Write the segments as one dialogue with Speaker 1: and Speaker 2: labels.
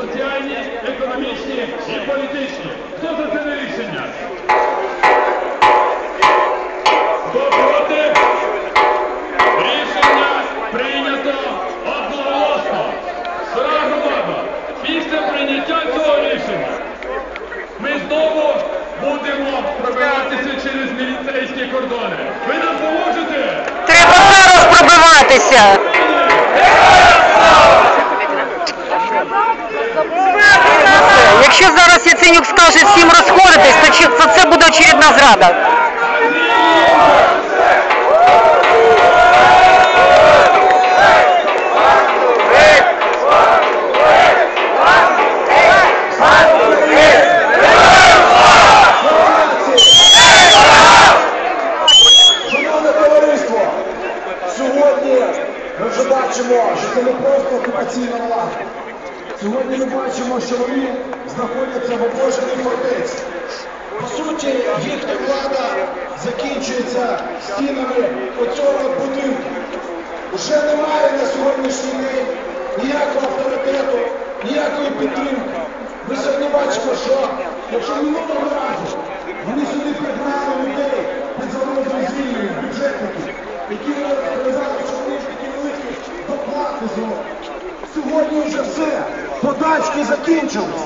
Speaker 1: соціальні, економічні і політичні. Хто за це не рішення? Хто проти? Рішення прийнято одноголосно. Сразу ладно. Після прийняття цього рішення ми знову будемо пробиратися через міліцейські кордони. Ви нам поможете?
Speaker 2: Треба зараз. Все. Якщо зараз Яценюк скаже всім розходитись, то чи- то це буде очередна зрада.
Speaker 3: Шановне товариство, сьогодні ми вже бачимо, що це не просто окупаційна влада. Сьогодні ми бачимо, що вони знаходяться в обложеній фортеці. По суті, їхня влада закінчується стінами оцього будинку. Уже немає на сьогоднішній день ніякого авторитету, ніякої підтримки. Ми сьогодні бачимо, що якщо минулого разу вони сюди пригнали людей під загрозою звільнення, бюджетників, які розповідали, що вони ж такі великі доплати зроблять. Сьогодні вже все, подачки закінчились.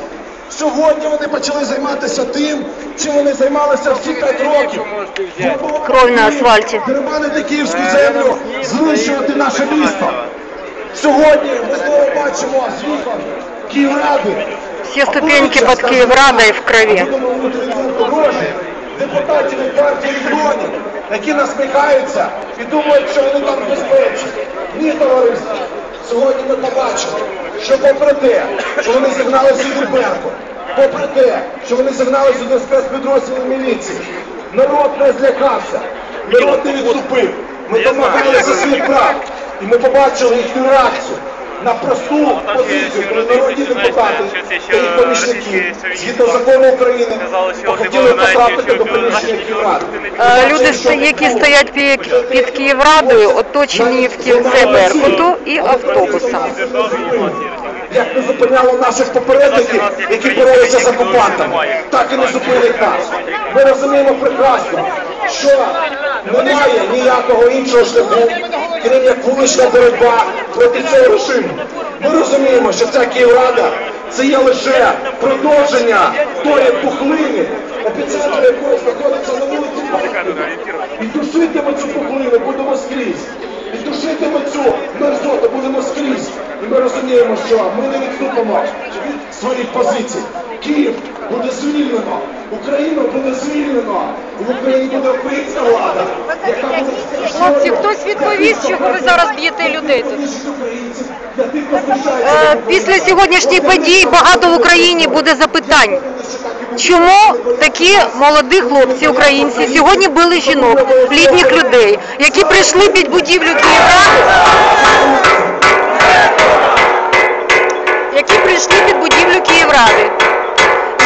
Speaker 3: Сьогодні вони почали займатися тим, чим вони займалися всі п'ять років.
Speaker 2: Кров на асфальті.
Speaker 3: Дерибанити київську землю, знищувати наше місто. Сьогодні ми знову бачимо з Київради.
Speaker 2: Всі ступеньки під Київрадою в крові.
Speaker 3: Депутатів від партії регіонів, які насміхаються і думають, що вони там безпечні. Ні, товариство. Сьогодні ми побачили, що попри те, що вони зігнали сюди Берку, попри те, що вони зігнали сюди спецпідрозділи міліції, народ не злякався, народ не відступив. Ми домагалися своїх прав. І ми побачили їхню реакцію на просту позицію, коли народні депутати та їх помічники, згідно закону України, хотіли потрапити до приміщення Київради.
Speaker 2: Е, Люди, які стоять під, під Київрадою, оточені в кільце Беркуту і автобусом.
Speaker 3: Як не зупиняло наших попередників, які боролися з окупантами, так і не зупинить нас. Ми розуміємо прекрасно, що немає ніякого іншого шляху, крім як вулична боротьба проти цього режиму. Ми розуміємо, що ця Київрада це є лише продовження тої пухлини, епіцентр якої знаходиться на вулиці Пахтина. І душитиме цю пухлину будемо скрізь. І душитиме цю мерзоту будемо скрізь. І ми розуміємо, що ми не відступимо від своїх позицій. Київ буде звільнено, Україну буде звільнено, і в Україні буде українська влада, яка буде.
Speaker 2: Хлопці, хтось відповість, чого ви зараз б'єте людей тут? Е, Після сьогоднішніх подій багато в Україні буде запитань. Чому такі молоді хлопці, українці, сьогодні били жінок, літніх людей, які прийшли під будівлю Київради, які прийшли під будівлю Київради,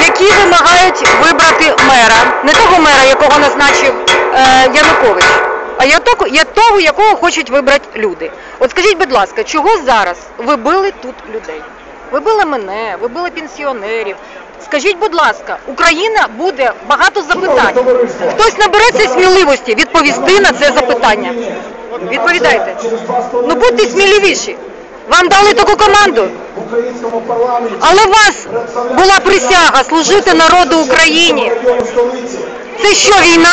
Speaker 2: які вимагають вибрати мера, не того мера, якого назначив е, Янукович, а я того, я того, якого хочуть вибрати люди. От скажіть, будь ласка, чого зараз ви били тут людей? Ви били мене, ви били пенсіонерів. Скажіть, будь ласка, Україна буде багато запитань. Хтось набереться сміливості відповісти на це запитання. Відповідайте. Ну будьте сміливіші. Вам дали таку команду.
Speaker 3: Українському парламенті.
Speaker 2: Але у вас була присяга служити народу Україні. Це що, війна?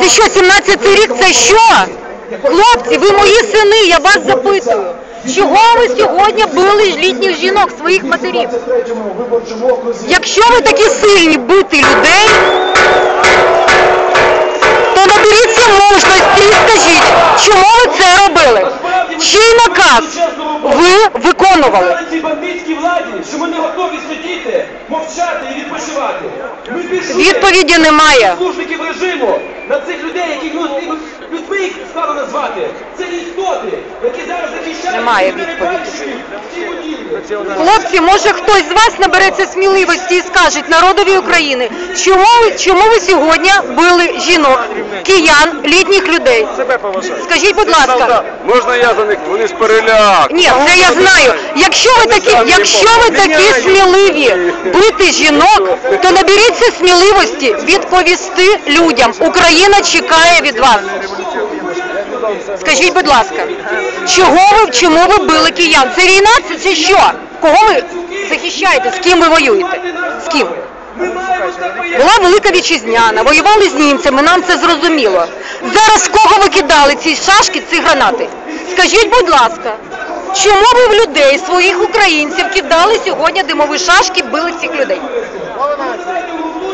Speaker 2: Це що, 17-й рік? Це що? Хлопці, ви мої сини, я вас запитую. Чого ви сьогодні били літніх жінок, своїх матерів?
Speaker 3: 23-му виборчому окрузі.
Speaker 2: Якщо ви такі сильні бити людей, то наберіться мужності і скажіть, чому ви це робили? Чий наказ ви виконували?
Speaker 4: Цій бандитській владі, що ми не готові сидіти, мовчати і відпочивати. Ми пішли
Speaker 2: Відповіді немає.
Speaker 4: служників режиму на цих людей, яких ну, людьми їх стало назвати. Це істоти, які зараз захищають
Speaker 2: Немає відповіді. Хлопці, може хтось з вас набереться сміливості і скаже народові України, чому ви, чому ви сьогодні били жінок, киян, літніх людей?
Speaker 5: Себе поважаю.
Speaker 2: Скажіть, будь ласка.
Speaker 5: Можна я за них? Вони ж переляк.
Speaker 2: Ні, це я знаю. Якщо ви такі, якщо ви такі сміливі бити жінок, то наберіться сміливості відповісти людям. Україна чекає від вас. Скажіть, будь ласка, чого ви, чому ви били киян? Це війна? Це, це що? Кого ви захищаєте? З ким ви воюєте? З ким? Була велика вітчизняна, воювали з німцями, нам це зрозуміло. Зараз кого ви кидали ці шашки, ці гранати? Скажіть, будь ласка, чому ви в людей, своїх українців, кидали сьогодні димові шашки, били цих людей?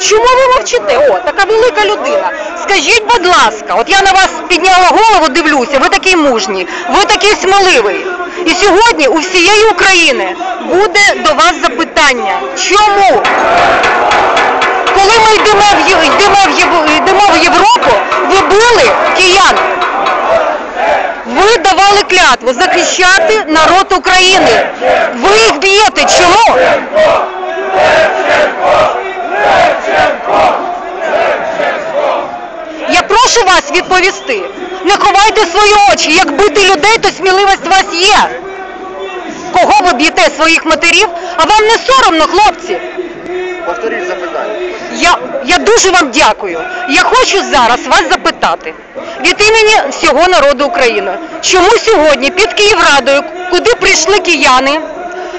Speaker 2: Чому ви мовчите? О, така велика людина. Скажіть, будь ласка, от я на вас підняла голову, дивлюся, ви такий мужній, ви такий сміливий. І сьогодні у всієї України буде до вас запитання. Чому? Коли ми йдемо в, йдемо в, йдемо в Європу, ви били киян. Ви давали клятву захищати народ України. Ви їх б'єте. Чому? Я прошу вас відповісти. Не ховайте свої очі. Як бити людей, то сміливість у вас є. Кого ви б'єте своїх матерів? А вам не соромно, хлопці?
Speaker 5: Повторіть запитання.
Speaker 2: Я, я дуже вам дякую. Я хочу зараз вас запитати від імені всього народу України, чому сьогодні під Київрадою, куди прийшли кияни,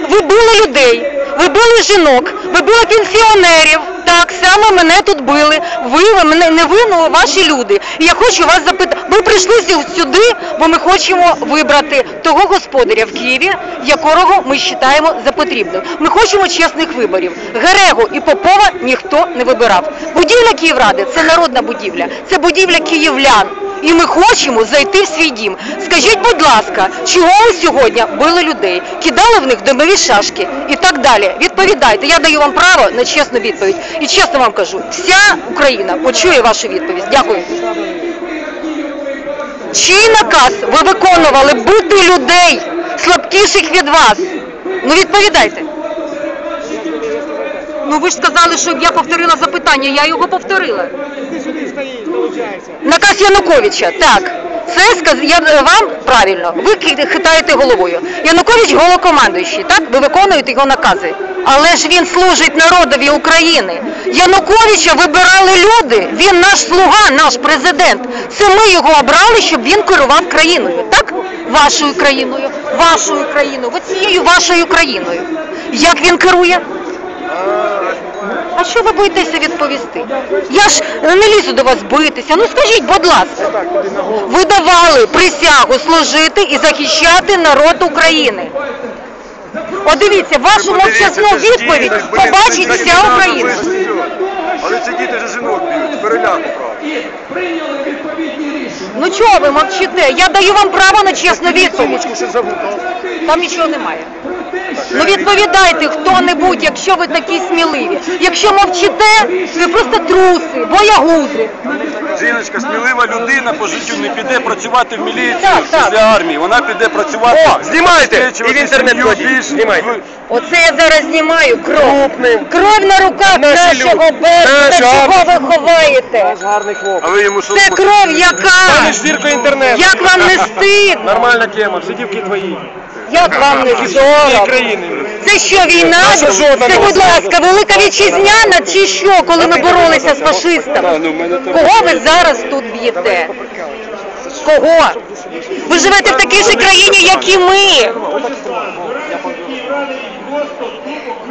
Speaker 2: ви били людей, ви били жінок, ви били пенсіонерів. Так саме мене тут били. Ви, мене не ви, але ваші люди. І я хочу вас запитати. Ми прийшли сю- сюди, бо ми хочемо вибрати того господаря в Києві, якого ми вважаємо за потрібним. Ми хочемо чесних виборів. Герегу і Попова ніхто не вибирав. Будівля Київради це народна будівля, це будівля київлян. І ми хочемо зайти в свій дім. Скажіть, будь ласка, чого ви сьогодні били людей, кидали в них димові шашки і так далі? Відповідайте. Я даю вам право на чесну відповідь. І чесно вам кажу, вся Україна почує вашу відповідь. Дякую. Чий наказ ви виконували бити людей слабкіших від вас? Ну відповідайте. Ну ви ж сказали, щоб я повторила запитання, я його повторила. Наказ Януковича, так. Це я е, вам правильно. Ви хитаєте головою. Янукович головокомандуючий, так? Ви виконуєте його накази. Але ж він служить народові України. Януковича вибирали люди. Він наш слуга, наш президент. Це ми його обрали, щоб він керував країною. Так? Вашою країною, вашою країною, оцією вашою країною. Як він керує? А що ви боїтеся відповісти? Я ж не лізу до вас битися. Ну скажіть, будь ласка, ви давали присягу служити і захищати народ України. От дивіться, вашу мовчазну відповідь побачить вся Україна.
Speaker 5: Але ці діти ж жінок б'ють, переляку.
Speaker 2: Ну чого ви мовчите? Я даю вам право на чесну відповідь. Там нічого немає. Ну відповідайте хто-небудь, якщо ви такі сміливі. Якщо мовчите, ви просто труси, боягузи.
Speaker 5: Жіночка, смілива людина по життю не піде працювати в міліцію
Speaker 2: Так, так.
Speaker 5: після армії. Вона піде працювати.
Speaker 6: О, знімайте! І в інтернет Знімайте.
Speaker 2: Оце я зараз знімаю кров.
Speaker 6: Крупним.
Speaker 2: Кров на руках
Speaker 6: Наші
Speaker 2: нашого
Speaker 6: люди.
Speaker 2: берега. Чого ви ховаєте?
Speaker 6: Гарний хлопець.
Speaker 5: А ви йому що?
Speaker 2: Це кров яка?
Speaker 6: Пане зірко інтернету.
Speaker 2: Як вам не стидно?
Speaker 6: Нормальна тема, сидівки твої.
Speaker 2: Як вам не
Speaker 6: Цієї
Speaker 2: соромно?
Speaker 6: країни.
Speaker 2: Це що, війна?
Speaker 6: Наша жодна
Speaker 2: Це, будь ласка, велика вітчизняна чи що, коли ми боролися з фашистами?
Speaker 5: ну,
Speaker 2: Кого ви зараз тут б'єте? Кого? Ви живете в такій же країні, як і ми.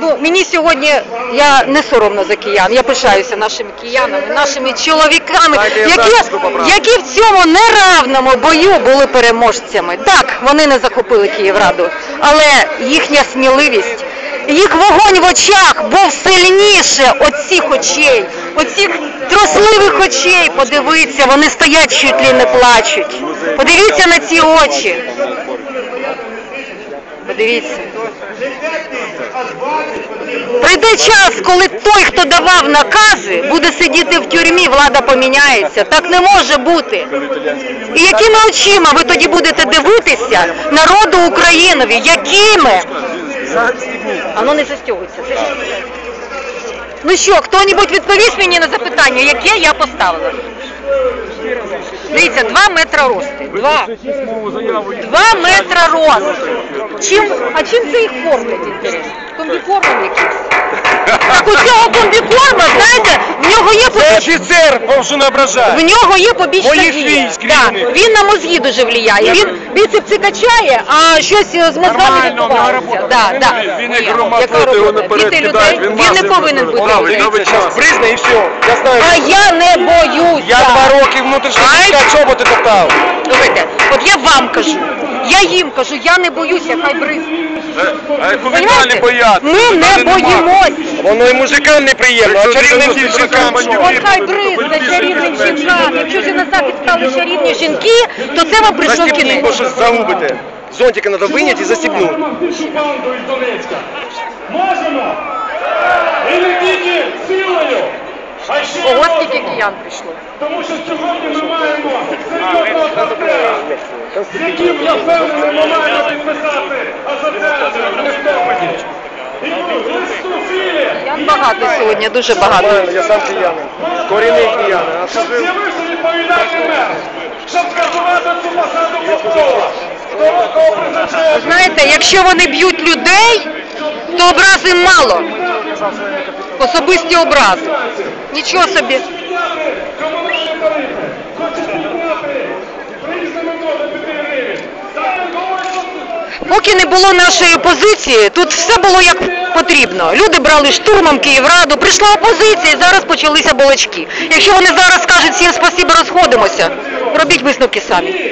Speaker 2: Ну, мені сьогодні я не соромно за киян. Я пишаюся нашими киянами, нашими чоловіками, які, які в цьому неравному бою були переможцями. Так, вони не захопили Київраду, але їхня сміливість, їх вогонь в очах був сильніше оцих очей, оцих тросливих очей. Подивіться, вони стоять чуть ли не плачуть. Подивіться на ці очі. Подивіться. Прийде час, коли той, хто давав накази, буде сидіти в тюрмі, влада поміняється. Так не може бути. І якими очима ви тоді будете дивитися народу Українові? Якими? Ну не застягується. Ну що, хто-небудь відповість мені на запитання, яке я поставила? Дивіться, 2 метра росту. 2.
Speaker 5: Письмову заяву.
Speaker 2: 2 метра рост. Чим, а чим це їх кормлять. Комбікормом якимсь? Так у цього комбікорма, знаєте, в нього є
Speaker 6: Це
Speaker 2: побічна,
Speaker 6: офіцер, що не
Speaker 2: в нього є побічна
Speaker 6: Моїх
Speaker 2: дія.
Speaker 6: військ
Speaker 2: Да. Він на мозги дуже впливає. Він біцепси качає, а щось з мозгами
Speaker 5: Нормально, в нього
Speaker 2: відбувається.
Speaker 5: робота.
Speaker 2: Да, да.
Speaker 5: Він як
Speaker 2: Моя.
Speaker 5: громадський,
Speaker 2: Яка
Speaker 5: то його
Speaker 2: робота?
Speaker 5: наперед
Speaker 2: Бити
Speaker 5: кидають,
Speaker 2: людей?
Speaker 5: він
Speaker 2: Він не повинен бути
Speaker 5: Правильно,
Speaker 2: людей.
Speaker 5: ви
Speaker 6: Зараз бризне і все. Я знаю.
Speaker 2: А я не боюся.
Speaker 6: Я два роки внутрішньо війська чоботи топтав.
Speaker 2: Слухайте, от я вам кажу, я їм кажу, я не боюся, хай бризне.
Speaker 5: А яку ви
Speaker 2: Понімаєте?
Speaker 5: далі бояться?
Speaker 2: Ми не боїмось.
Speaker 6: Воно і мужикам неприємно, а чарівним що?
Speaker 2: От хай бризне чарівним жінкам. Якщо вже на захід стали чарівні жінки, то це вам прийшов
Speaker 6: Застібніть,
Speaker 2: кінець.
Speaker 6: бо щось загубите. Зонтика треба виняти і застібнути.
Speaker 1: Ту банду із Донецька. Можемо? І не тільки силою, а ще
Speaker 2: Ого, скільки киян прийшло.
Speaker 1: Тому що сьогодні ми маємо серйозного партнера, з яким я впевнений, ми маємо підписати асоціацію в листопаді. І в листопілі
Speaker 2: Киян багато сьогодні, дуже багато.
Speaker 6: Я сам киянин. Корінний киянин. А
Speaker 1: щоб з'явився відповідальний мер, щоб скасувати цю посаду Попова, того, кого призначає
Speaker 2: Знаєте, якщо вони б'ють людей, то образи мало. Особисті образи. Нічого собі.
Speaker 1: підняти комунальні тарифи, хоче підняти приїзна метода 5 гривень. Зараз говорять,
Speaker 2: Поки не було нашої опозиції, тут все було як потрібно. Люди брали штурмом Київраду, прийшла опозиція і зараз почалися балачки. Якщо вони зараз скажуть всім спасибо, розходимося, робіть висновки самі.